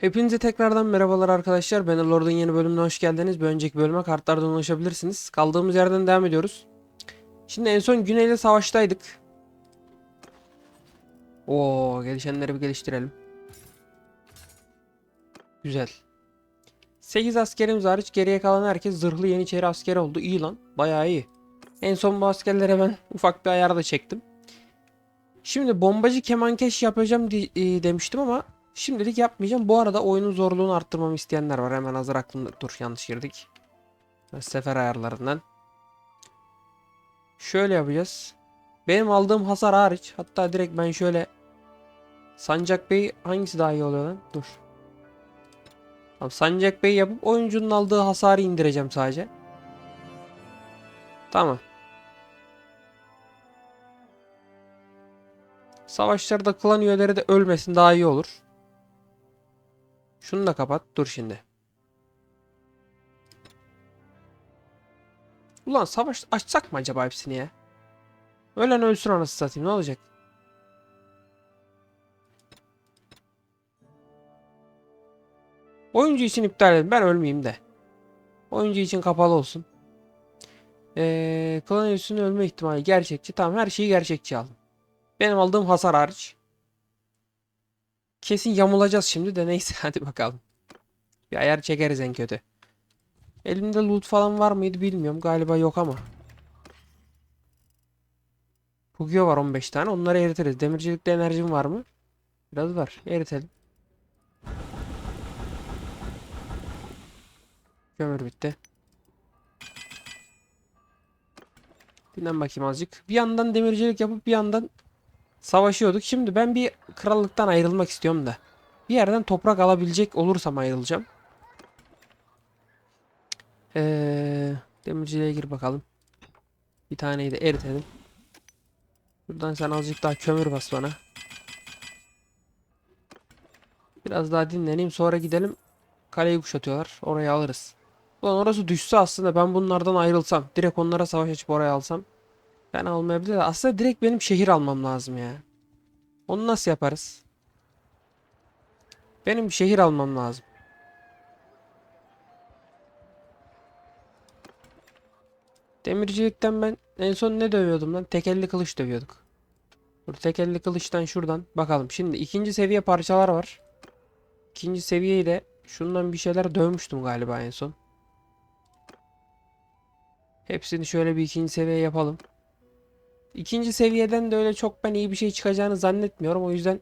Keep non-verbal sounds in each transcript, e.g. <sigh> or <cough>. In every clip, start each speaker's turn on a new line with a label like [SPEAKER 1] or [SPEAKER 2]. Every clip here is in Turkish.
[SPEAKER 1] Hepinize tekrardan merhabalar arkadaşlar. Ben Lord'un yeni bölümüne hoş geldiniz. Bir önceki bölüme kartlardan ulaşabilirsiniz. Kaldığımız yerden devam ediyoruz. Şimdi en son Güney'le savaştaydık. Oo, gelişenleri bir geliştirelim. Güzel. 8 askerimiz hariç geriye kalan herkes zırhlı yeniçeri asker oldu. İyi lan. Bayağı iyi. En son bu askerlere ben <laughs> ufak bir ayar da çektim. Şimdi bombacı kemankeş yapacağım e, demiştim ama Şimdilik yapmayacağım. Bu arada oyunun zorluğunu arttırmamı isteyenler var. Hemen hazır aklımda. Dur yanlış girdik. Sefer ayarlarından. Şöyle yapacağız. Benim aldığım hasar hariç. Hatta direkt ben şöyle Sancak Bey hangisi daha iyi oluyor lan? Dur. Tamam, Sancak Bey yapıp oyuncunun aldığı hasarı indireceğim sadece. Tamam. Savaşlarda klan üyeleri de ölmesin daha iyi olur. Şunu da kapat. Dur şimdi. Ulan savaş açsak mı acaba hepsini ya? Ölen ölsün anasını satayım ne olacak? Oyuncu için iptal edin. Ben ölmeyeyim de. Oyuncu için kapalı olsun. Ee, klan üyesinin ölme ihtimali gerçekçi. Tamam her şeyi gerçekçi aldım. Benim aldığım hasar hariç. Kesin yamulacağız şimdi de neyse <laughs> hadi bakalım. Bir ayar çekeriz en kötü. Elimde loot falan var mıydı bilmiyorum. Galiba yok ama. Pugio var 15 tane. Onları eritiriz. Demircilikte enerjim var mı? Biraz var. Eritelim. Kömür bitti. Dinlen bakayım azıcık. Bir yandan demircilik yapıp bir yandan savaşıyorduk. Şimdi ben bir krallıktan ayrılmak istiyorum da. Bir yerden toprak alabilecek olursam ayrılacağım. Ee, demirciliğe gir bakalım. Bir taneyi de eritelim. Buradan sen azıcık daha kömür bas bana. Biraz daha dinleneyim sonra gidelim. Kaleyi kuşatıyorlar. Orayı alırız. Ulan orası düşse aslında ben bunlardan ayrılsam. Direkt onlara savaş açıp oraya alsam. Ben almayabilir de aslında direkt benim şehir almam lazım ya. Onu nasıl yaparız? Benim şehir almam lazım. Demircilikten ben en son ne dövüyordum lan? Tekelli kılıç dövüyorduk. Dur tekelli kılıçtan şuradan bakalım. Şimdi ikinci seviye parçalar var. İkinci seviyeyi de şundan bir şeyler dövmüştüm galiba en son. Hepsini şöyle bir ikinci seviye yapalım. İkinci seviyeden de öyle çok ben iyi bir şey çıkacağını zannetmiyorum. O yüzden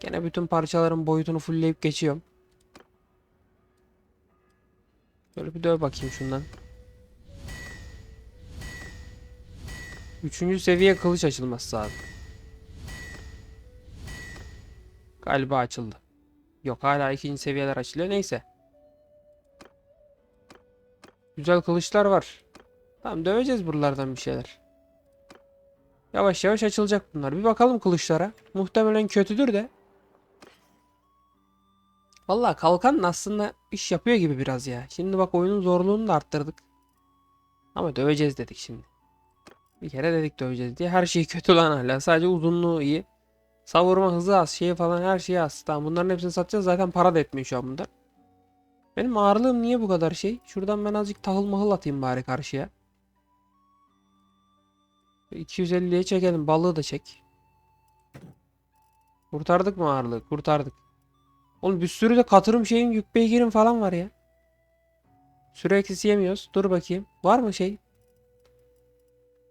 [SPEAKER 1] gene bütün parçaların boyutunu fullleyip geçiyorum. Böyle bir döv bakayım şundan. Üçüncü seviye kılıç açılması lazım. Galiba açıldı. Yok hala ikinci seviyeler açılıyor. Neyse. Güzel kılıçlar var. Tamam döveceğiz buralardan bir şeyler. Yavaş yavaş açılacak bunlar. Bir bakalım kılıçlara. Muhtemelen kötüdür de. Vallahi kalkan aslında iş yapıyor gibi biraz ya. Şimdi bak oyunun zorluğunu da arttırdık. Ama döveceğiz dedik şimdi. Bir kere dedik döveceğiz diye. Her şey kötü lan hala. Sadece uzunluğu iyi. Savurma hızı az. Şeyi falan her şeyi az. Tamam bunların hepsini satacağız. Zaten para da etmiyor şu an bunlar. Benim ağırlığım niye bu kadar şey? Şuradan ben azıcık tahıl mahıl atayım bari karşıya. 250'ye çekelim. Balığı da çek. Kurtardık mı ağırlığı? Kurtardık. Oğlum bir sürü de katırım şeyin yük beygirim falan var ya. Süre eksisi yemiyoruz. Dur bakayım. Var mı şey?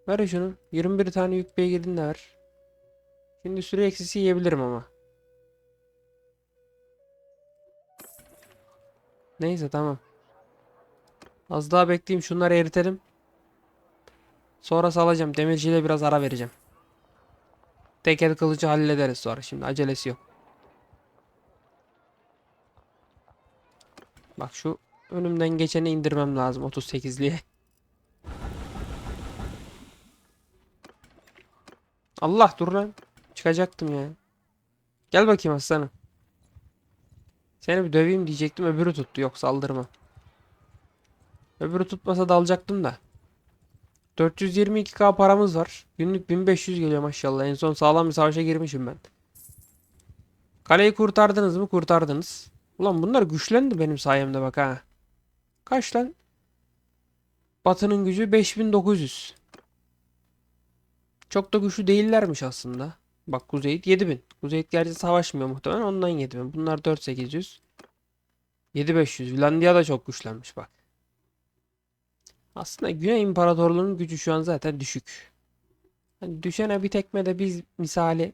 [SPEAKER 1] Ver şunu. 21 tane yük beygirini de ver. Şimdi süre eksisi yiyebilirim ama. Neyse tamam. Az daha bekleyeyim şunları eritelim. Sonra salacağım. Demirciyle biraz ara vereceğim. Tekel kılıcı hallederiz sonra. Şimdi acelesi yok. Bak şu önümden geçeni indirmem lazım 38'liye. Allah dur lan. Çıkacaktım ya. Gel bakayım aslanım. Seni bir döveyim diyecektim öbürü tuttu. Yok saldırma. Öbürü tutmasa dalacaktım da. 422k paramız var. Günlük 1500 geliyor maşallah. En son sağlam bir savaşa girmişim ben. Kaleyi kurtardınız mı? Kurtardınız. Ulan bunlar güçlendi benim sayemde bak ha. Kaç lan? Batı'nın gücü 5900. Çok da güçlü değillermiş aslında. Bak Kuzeyit 7000. Kuzeyit gerçi savaşmıyor muhtemelen ondan 7000. Bunlar 4800. 7500. Finlandiya da çok güçlenmiş bak. Aslında Güney İmparatorluğu'nun gücü şu an zaten düşük. Hani düşene bir tekme de biz misali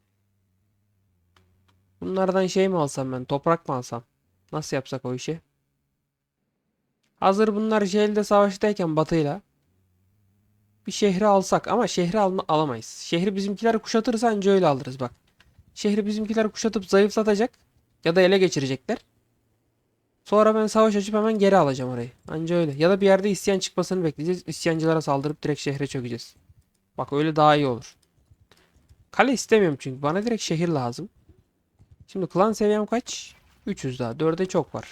[SPEAKER 1] bunlardan şey mi alsam ben toprak mı alsam? Nasıl yapsak o işi? Hazır bunlar şehirde savaştayken batıyla bir şehri alsak ama şehri alma, alamayız. Şehri bizimkiler kuşatırsa anca öyle alırız bak. Şehri bizimkiler kuşatıp zayıflatacak ya da ele geçirecekler. Sonra ben savaş açıp hemen geri alacağım orayı. Anca öyle. Ya da bir yerde isyan çıkmasını bekleyeceğiz. İsyancılara saldırıp direkt şehre çökeceğiz. Bak öyle daha iyi olur. Kale istemiyorum çünkü. Bana direkt şehir lazım. Şimdi klan seviyem kaç? 300 daha. 4'e çok var.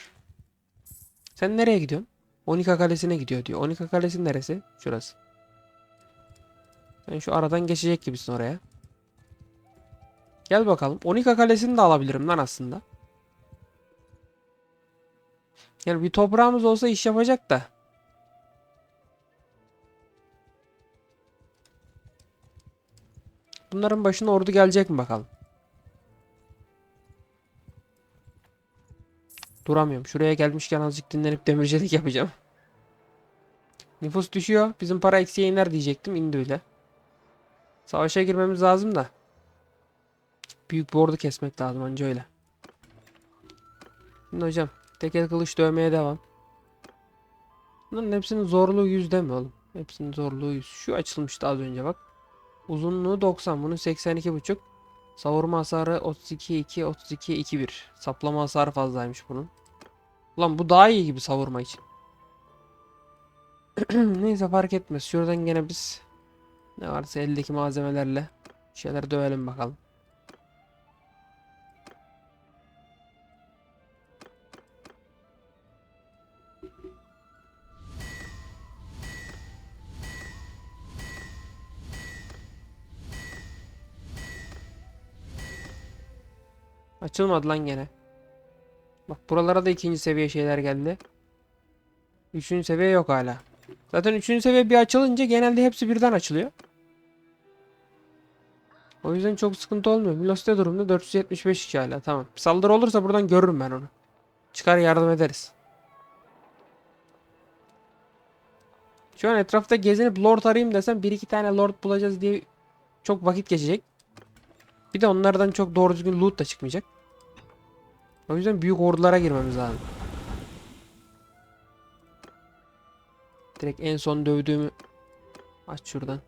[SPEAKER 1] Sen nereye gidiyorsun? Onika Kalesi'ne gidiyor diyor. Onika Kalesi neresi? Şurası. Sen şu aradan geçecek gibisin oraya. Gel bakalım. Onika Kalesi'ni de alabilirim lan aslında. Yani bir toprağımız olsa iş yapacak da. Bunların başına ordu gelecek mi bakalım. Duramıyorum. Şuraya gelmişken azıcık dinlenip demircilik yapacağım. <laughs> Nüfus düşüyor. Bizim para eksiye iner diyecektim. İndi öyle. Savaşa girmemiz lazım da. Büyük bir ordu kesmek lazım anca öyle. Şimdi hocam. Tekel kılıç dövmeye devam. Bunların hepsinin zorluğu 100 mi oğlum? Hepsinin zorluğu 100. Şu açılmıştı az önce bak. Uzunluğu 90. Bunun 82,5. Savurma hasarı 32 2 32 2 1. Saplama hasarı fazlaymış bunun. Ulan bu daha iyi gibi savurma için. <clears throat> Neyse fark etmez. Şuradan gene biz ne varsa eldeki malzemelerle şeyler dövelim bakalım. Açılmadı lan gene. Bak buralara da ikinci seviye şeyler geldi. Üçüncü seviye yok hala. Zaten üçüncü seviye bir açılınca genelde hepsi birden açılıyor. O yüzden çok sıkıntı olmuyor. Velocity durumda 475 kişi hala. Tamam. Bir saldırı olursa buradan görürüm ben onu. Çıkar yardım ederiz. Şu an etrafta gezinip lord arayayım desem bir iki tane lord bulacağız diye çok vakit geçecek. Bir de onlardan çok doğru düzgün loot da çıkmayacak. O yüzden büyük ordulara girmemiz lazım. Direkt en son dövdüğümü aç şuradan.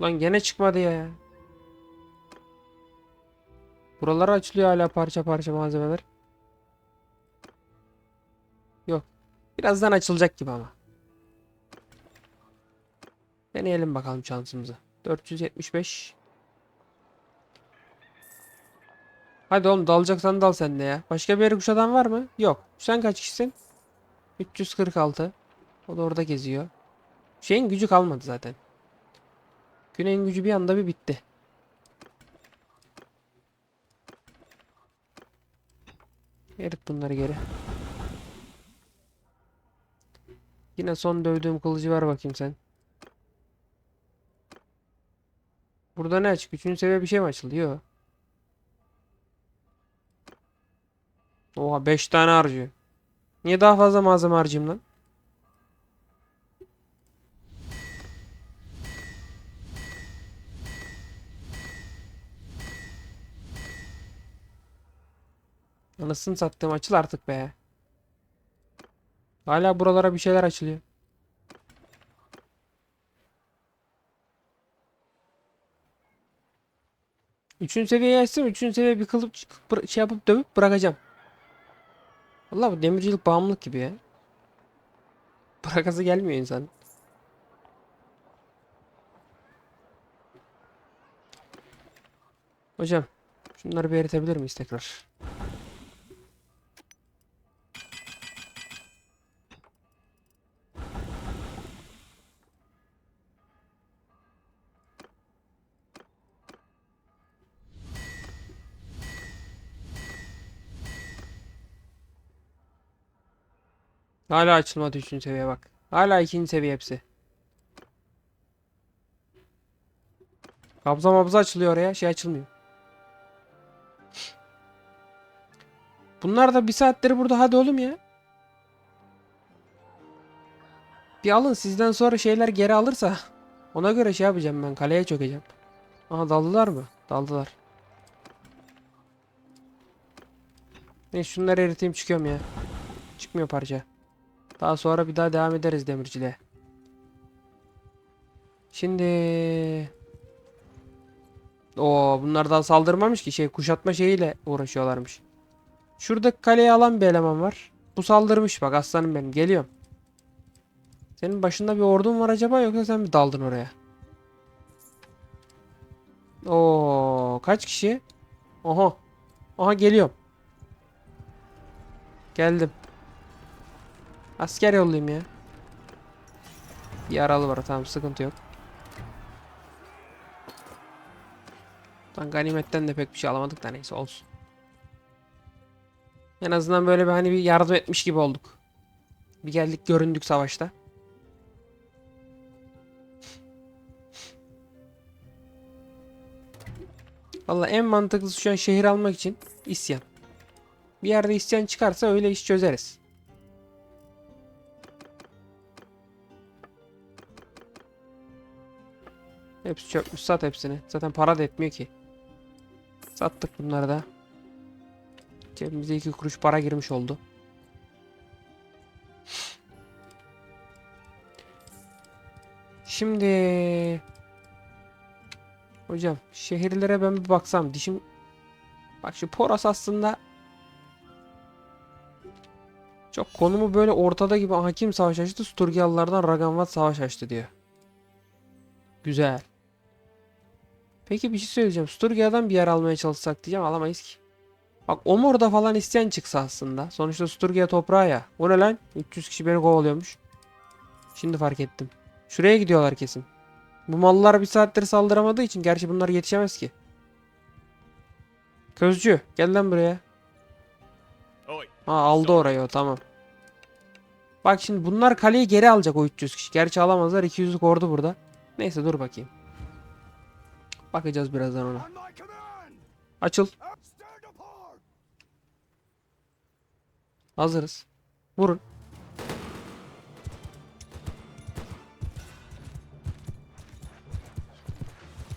[SPEAKER 1] Lan gene çıkmadı ya. Buralara açılıyor hala parça parça malzemeler. Yok. Birazdan açılacak gibi ama. Deneyelim bakalım şansımızı. 475. Hadi oğlum dalacaksan dal sen de ya. Başka bir yere kuşatan var mı? Yok. Sen kaç kişisin? 346. O da orada geziyor. Şeyin gücü kalmadı zaten. Güney'in gücü bir anda bir bitti. Erit bunları geri. Yine son dövdüğüm kılıcı ver bakayım sen. Burada ne açık? Üçüncü seviye bir şey mi açıldı? Yok. Oha 5 tane harcıyor. Niye daha fazla malzeme harcayayım lan? Anasını sattım açıl artık be. Hala buralara bir şeyler açılıyor. Üçüncü seviyeye açsam üçüncü seviye bir kılıp şey yapıp dövüp bırakacağım. Vallahi bu demircilik bağımlılık gibi ya. Bırakası gelmiyor insan. Hocam şunları bir eritebilir miyiz tekrar? Hala açılmadı üçüncü seviye bak. Hala ikinci seviye hepsi. Kabza mabza açılıyor oraya. Şey açılmıyor. Bunlar da bir saatleri burada hadi oğlum ya. Bir alın sizden sonra şeyler geri alırsa ona göre şey yapacağım ben kaleye çökeceğim. Aha daldılar mı? Daldılar. Neyse şunları eriteyim çıkıyorum ya. Çıkmıyor parça. Daha sonra bir daha devam ederiz demirciliğe. Şimdi o bunlar daha saldırmamış ki şey kuşatma şeyiyle uğraşıyorlarmış. Şurada kaleyi alan bir eleman var. Bu saldırmış bak aslanım benim geliyorum. Senin başında bir ordun var acaba yoksa sen mi daldın oraya? Oo kaç kişi? Oha. Aha geliyorum. Geldim. Asker yollayayım ya. Bir yaralı var tamam sıkıntı yok. Lan ganimetten de pek bir şey alamadık da neyse olsun. En azından böyle bir hani bir yardım etmiş gibi olduk. Bir geldik göründük savaşta. Valla en mantıklısı şu an şehir almak için isyan. Bir yerde isyan çıkarsa öyle iş çözeriz. Hepsi çökmüş sat hepsini. Zaten para da etmiyor ki. Sattık bunları da. Cebimize iki kuruş para girmiş oldu. Şimdi Hocam şehirlere ben bir baksam dişim Bak şu Poros aslında çok konumu böyle ortada gibi hakim savaş açtı. Sturgiyalılardan Raganvat savaş açtı diyor. Güzel. Peki bir şey söyleyeceğim. Sturgia'dan bir yer almaya çalışsak diyeceğim alamayız ki. Bak Omor'da falan isyan çıksa aslında. Sonuçta Sturgia toprağı ya. O ne lan? 300 kişi beni kovalıyormuş. Şimdi fark ettim. Şuraya gidiyorlar kesin. Bu mallar bir saattir saldıramadığı için gerçi bunlar yetişemez ki. Közcü gel lan buraya. Ha aldı orayı o tamam. Bak şimdi bunlar kaleyi geri alacak o 300 kişi. Gerçi alamazlar 200'lük ordu burada. Neyse dur bakayım. Bakacağız birazdan ona. Açıl. Hazırız. Vurun.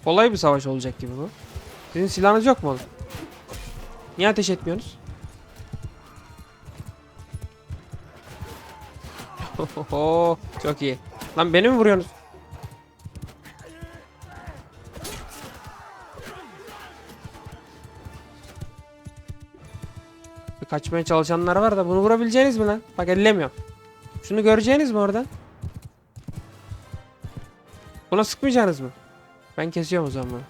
[SPEAKER 1] Kolay bir savaş olacak gibi bu. Sizin silahınız yok mu oğlum? Niye ateş etmiyorsunuz? <laughs> Ohoho, çok iyi. Lan beni mi vuruyorsunuz? Kaçmaya çalışanlar var da bunu vurabileceğiniz mi lan? Bak ellemiyorum. Şunu göreceğiniz mi oradan? Buna sıkmayacaksınız mı? Ben kesiyorum o zaman bunu.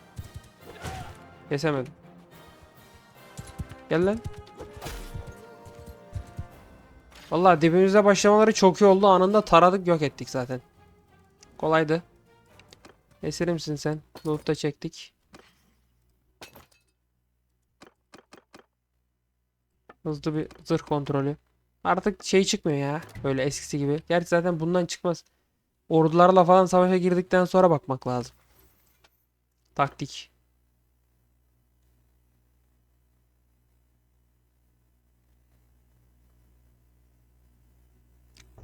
[SPEAKER 1] Kesemedim. Gel lan. Vallahi dibimizde başlamaları çok iyi oldu. Anında taradık yok ettik zaten. Kolaydı. Esirimsin sen. Loot da çektik. Hızlı bir zırh kontrolü. Artık şey çıkmıyor ya. Böyle eskisi gibi. Gerçi zaten bundan çıkmaz. Ordularla falan savaşa girdikten sonra bakmak lazım. Taktik.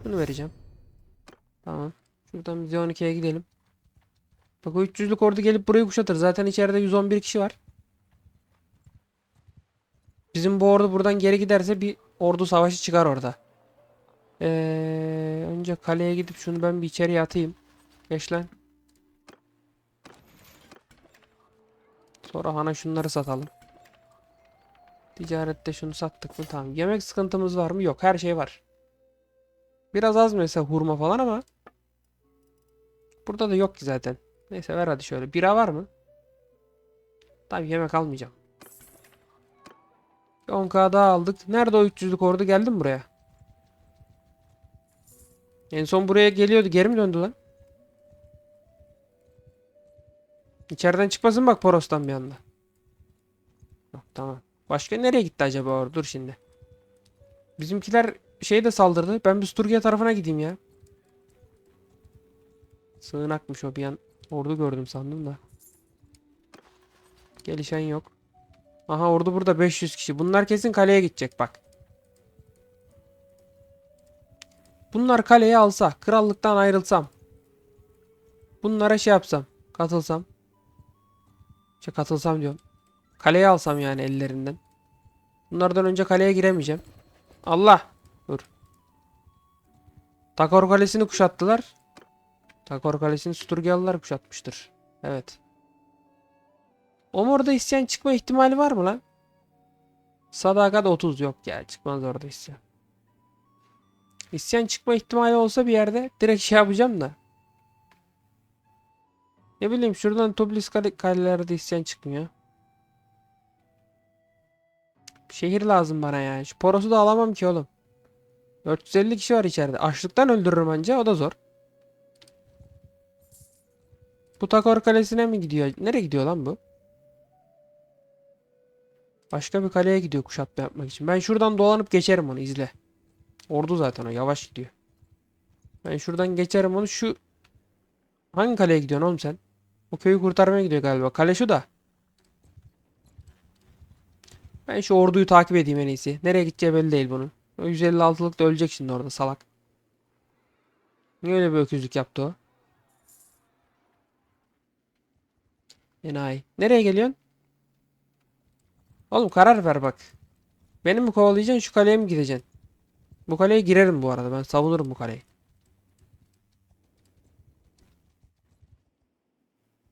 [SPEAKER 1] Bunu vereceğim. Tamam. Şuradan biz 12'ye gidelim. Bak o 300'lük ordu gelip burayı kuşatır. Zaten içeride 111 kişi var. Bizim bu ordu buradan geri giderse bir ordu savaşı çıkar orada. Ee, önce kaleye gidip şunu ben bir içeriye atayım. Geç lan. Sonra hana şunları satalım. Ticarette şunu sattık mı? Tamam. Yemek sıkıntımız var mı? Yok. Her şey var. Biraz az mesela hurma falan ama burada da yok ki zaten. Neyse ver hadi şöyle. Bira var mı? Tabii yemek almayacağım. 10k daha aldık. Nerede o 300'lük ordu geldi mi buraya? En son buraya geliyordu. Geri mi döndü lan? İçeriden çıkmasın bak Poros'tan bir anda. Yok tamam. Başka nereye gitti acaba orada? Dur şimdi. Bizimkiler şey de saldırdı. Ben bir Sturgia tarafına gideyim ya. Sığınakmış o bir an. Ordu gördüm sandım da. Gelişen yok. Aha ordu burada 500 kişi. Bunlar kesin kaleye gidecek bak. Bunlar kaleye alsa, krallıktan ayrılsam. Bunlara şey yapsam, katılsam. Şey katılsam diyorum. Kaleye alsam yani ellerinden. Bunlardan önce kaleye giremeyeceğim. Allah! Dur. Takor Kalesi'ni kuşattılar. Takor Kalesi'ni Sturgiyalılar kuşatmıştır. Evet. Omor'da isyan çıkma ihtimali var mı lan? Sadakat 30 yok ya çıkmaz orada isyan. İsyan çıkma ihtimali olsa bir yerde direkt şey yapacağım da. Ne bileyim şuradan Toblis kale kalelerde isyan çıkmıyor. Şehir lazım bana ya. Şu Poros'u da alamam ki oğlum. 450 kişi var içeride. Açlıktan öldürürüm anca o da zor. Bu Takor Kalesi'ne mi gidiyor? Nereye gidiyor lan bu? Başka bir kaleye gidiyor kuşatma yapmak için. Ben şuradan dolanıp geçerim onu izle. Ordu zaten o yavaş gidiyor. Ben şuradan geçerim onu şu Hangi kaleye gidiyorsun oğlum sen? O köyü kurtarmaya gidiyor galiba. Kale şu da. Ben şu orduyu takip edeyim en iyisi. Nereye gideceği belli değil bunun. O 156'lık da ölecek şimdi orada salak. Niye öyle bir öküzlük yaptı o? Enayi. Nereye geliyorsun? Oğlum karar ver bak. Beni mi kovalayacaksın şu kaleye mi gideceksin? Bu kaleye girerim bu arada. Ben savunurum bu kaleyi.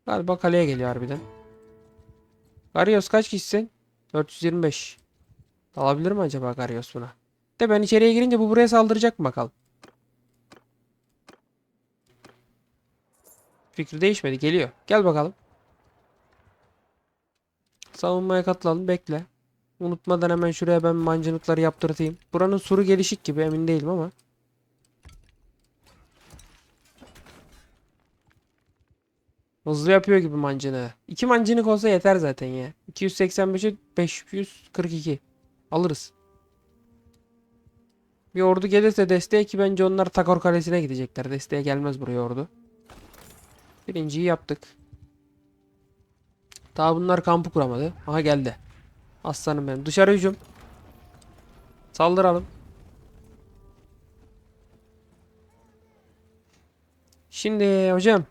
[SPEAKER 1] Galiba kaleye geliyor harbiden. Garios kaç kişisin? 425. Alabilir mi acaba Garios buna? De ben içeriye girince bu buraya saldıracak mı bakalım. Fikri değişmedi. Geliyor. Gel bakalım. Savunmaya katılalım. Bekle. Unutmadan hemen şuraya ben mancınıkları yaptırtayım. Buranın suru gelişik gibi emin değilim ama. Hızlı yapıyor gibi mancını. İki mancınık olsa yeter zaten ya. 285'e 542. Alırız. Bir ordu gelirse desteğe ki bence onlar Takor Kalesi'ne gidecekler. Desteğe gelmez buraya ordu. Birinciyi yaptık. Daha bunlar kampı kuramadı. Aha geldi. Aslanım benim. Dışarı hücum. Saldıralım. Şimdi hocam.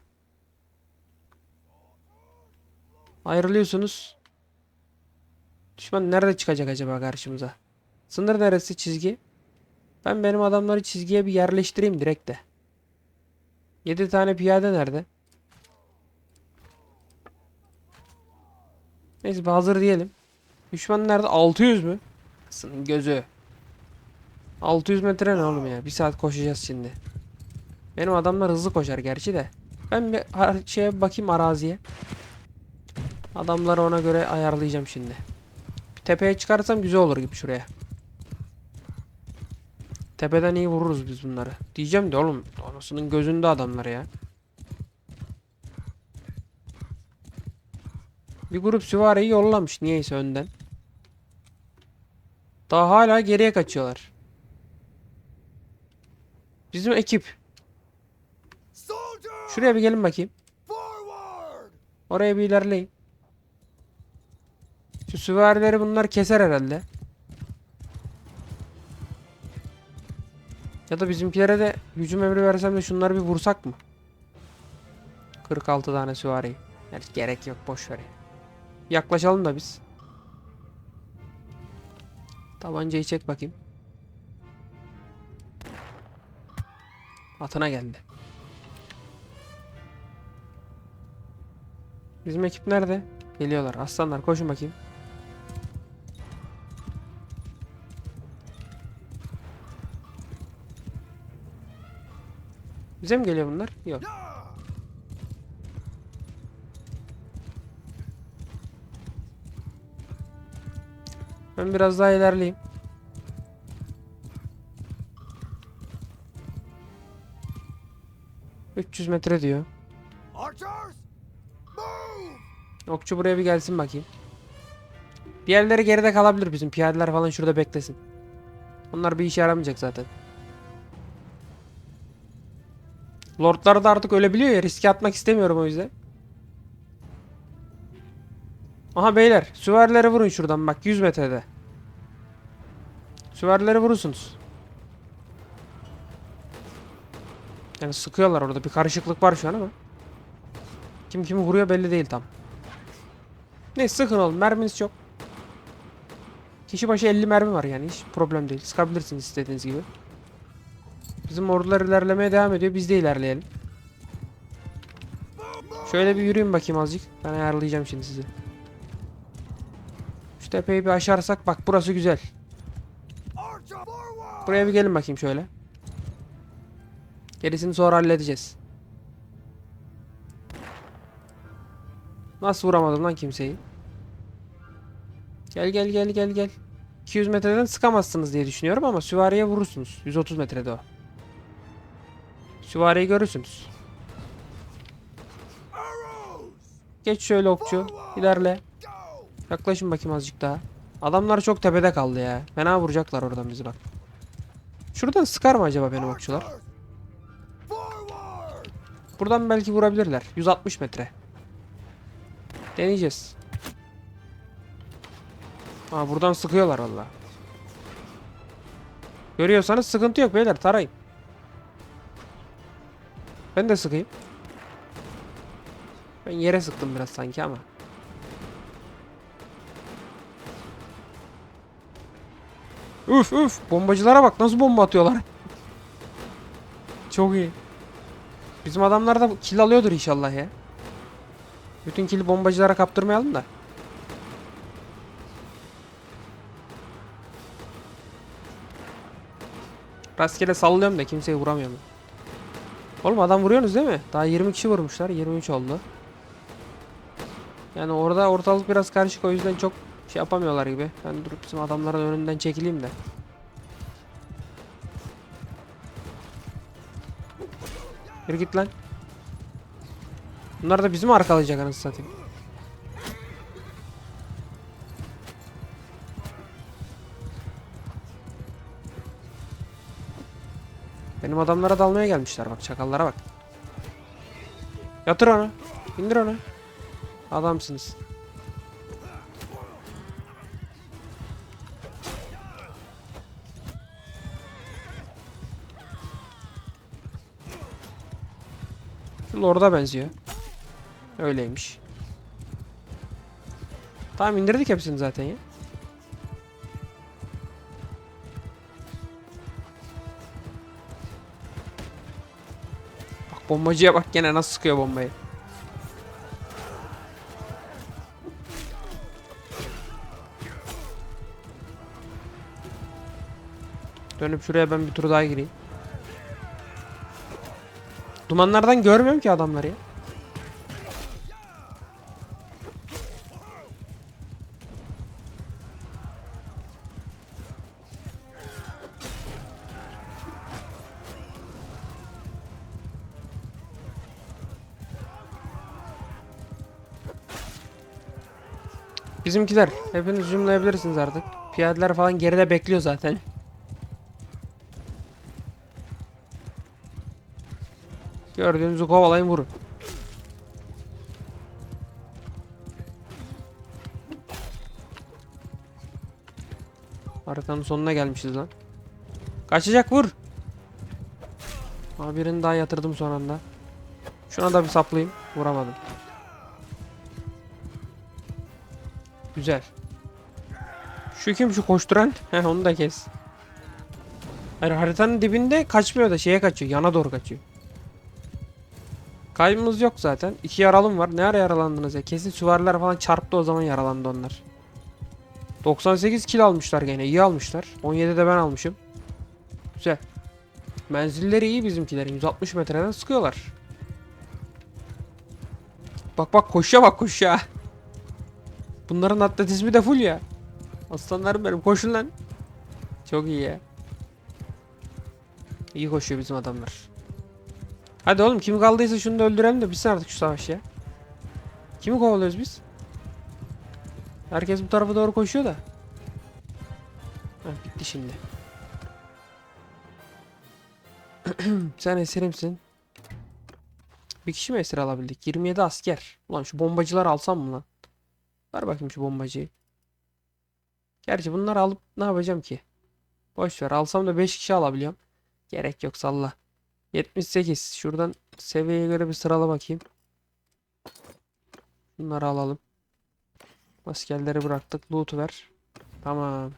[SPEAKER 1] Ayrılıyorsunuz. Düşman nerede çıkacak acaba karşımıza? Sınır neresi çizgi? Ben benim adamları çizgiye bir yerleştireyim direkt de. 7 tane piyade nerede? Neyse bir hazır diyelim. Düşman nerede? 600 mü? Sının gözü. 600 metre ne oğlum ya? Bir saat koşacağız şimdi. Benim adamlar hızlı koşar gerçi de. Ben bir har- şeye bakayım araziye. Adamları ona göre ayarlayacağım şimdi. Bir tepeye çıkarsam güzel olur gibi şuraya. Tepeden iyi vururuz biz bunları. Diyeceğim de oğlum anasının gözünde adamlar ya. Bir grup süvariyi yollamış niyeyse önden. Daha hala geriye kaçıyorlar. Bizim ekip. Şuraya bir gelin bakayım. Oraya bir ilerleyin. Şu süvarileri bunlar keser herhalde. Ya da bizimkilere de hücum emri versem de şunları bir vursak mı? 46 tane süvari. Yani gerek yok boş ver. Ya. Yaklaşalım da biz. Tabancayı çek bakayım. Atına geldi. Bizim ekip nerede? Geliyorlar. Aslanlar koşun bakayım. Bize mi geliyor bunlar? Yok. Ben biraz daha ilerleyeyim. ...300 metre diyor. Okçu buraya bir gelsin bakayım. Diğerleri geride kalabilir bizim. Piyadeler falan şurada beklesin. Onlar bir işe yaramayacak zaten. Lordlar da artık ölebiliyor ya riske atmak istemiyorum o yüzden. Aha beyler süvarileri vurun şuradan bak 100 metrede. Süvarileri vurursunuz. Yani sıkıyorlar orada bir karışıklık var şu an ama. Kim kimi vuruyor belli değil tam. Ne sıkın oğlum merminiz çok. Kişi başı 50 mermi var yani hiç problem değil. Sıkabilirsiniz istediğiniz gibi. Bizim ordular ilerlemeye devam ediyor. Biz de ilerleyelim. Şöyle bir yürüyün bakayım azıcık. Ben ayarlayacağım şimdi sizi. Tepeyi bir aşarsak bak burası güzel. Buraya bir gelin bakayım şöyle. Gerisini sonra halledeceğiz. Nasıl vuramadım lan kimseyi? Gel gel gel gel gel. 200 metreden sıkamazsınız diye düşünüyorum ama süvariye vurursunuz. 130 metrede o. Süvariyi görürsünüz. Geç şöyle okçu. İlerle. Yaklaşın bakayım azıcık daha. Adamlar çok tepede kaldı ya. Fena vuracaklar oradan bizi bak. Şuradan sıkar mı acaba benim okçular? Buradan belki vurabilirler. 160 metre. Deneyeceğiz. Aa buradan sıkıyorlar valla. Görüyorsanız sıkıntı yok beyler tarayın. Ben de sıkayım. Ben yere sıktım biraz sanki ama. Üf üf bombacılara bak nasıl bomba atıyorlar. Çok iyi. Bizim adamlar da kill alıyordur inşallah ya. Bütün kill'i bombacılara kaptırmayalım da. Rastgele sallıyorum da kimseyi vuramıyorum. Oğlum adam vuruyorsunuz değil mi? Daha 20 kişi vurmuşlar. 23 oldu. Yani orada ortalık biraz karışık o yüzden çok şey yapamıyorlar gibi. Ben durup bizim adamların önünden çekileyim de. Yürü git lan. Bunlar da bizi mi arkalayacak anasını satayım? Benim adamlara dalmaya gelmişler bak çakallara bak. Yatır onu. İndir onu. Adamsınız. Lord'a benziyor. Öyleymiş. Tamam indirdik hepsini zaten ya. Bak bombacıya bak gene nasıl sıkıyor bombayı. Dönüp şuraya ben bir tur daha gireyim. Dumanlardan görmüyorum ki adamları ya. Bizimkiler hepiniz zoomlayabilirsiniz artık. Piyadeler falan geride bekliyor zaten. Gördüğünüzü kovalayın vurun. Haritanın sonuna gelmişiz lan. Kaçacak vur. Aa, birini daha yatırdım son anda. Şuna da bir saplayayım. Vuramadım. Güzel. Şu kim şu koşturan? <laughs> Heh onu da kes. Hayır haritanın dibinde kaçmıyor da şeye kaçıyor. Yana doğru kaçıyor. Kaybımız yok zaten. İki yaralım var. Ne ara yaralandınız ya? Kesin süvariler falan çarptı o zaman yaralandı onlar. 98 kill almışlar gene. iyi almışlar. 17 de ben almışım. Güzel. Menzilleri iyi bizimkilerin. 160 metreden sıkıyorlar. Bak bak koşuya bak koşuya. Bunların atletizmi de full ya. Aslanlarım benim koşun lan. Çok iyi ya. İyi koşuyor bizim adamlar. Hadi oğlum kim kaldıysa şunu da öldürelim de bitsin artık şu savaş ya. Kimi kovalıyoruz biz? Herkes bu tarafa doğru koşuyor da. Heh, bitti şimdi. <clears throat> Sen esirimsin. Bir kişi mi esir alabildik? 27 asker. Ulan şu bombacıları alsam mı lan? Ver bakayım şu bombacıyı. Gerçi bunları alıp ne yapacağım ki? Boş ver. Alsam da 5 kişi alabiliyorum. Gerek yok salla. 78. Şuradan seviyeye göre bir sırala bakayım. Bunları alalım. Askerleri bıraktık. Loot ver. Tamam.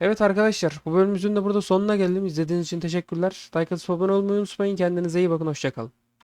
[SPEAKER 1] Evet arkadaşlar bu bölümümüzün de burada sonuna geldim. İzlediğiniz için teşekkürler. Like atıp abone olmayı unutmayın. Kendinize iyi bakın. Hoşçakalın.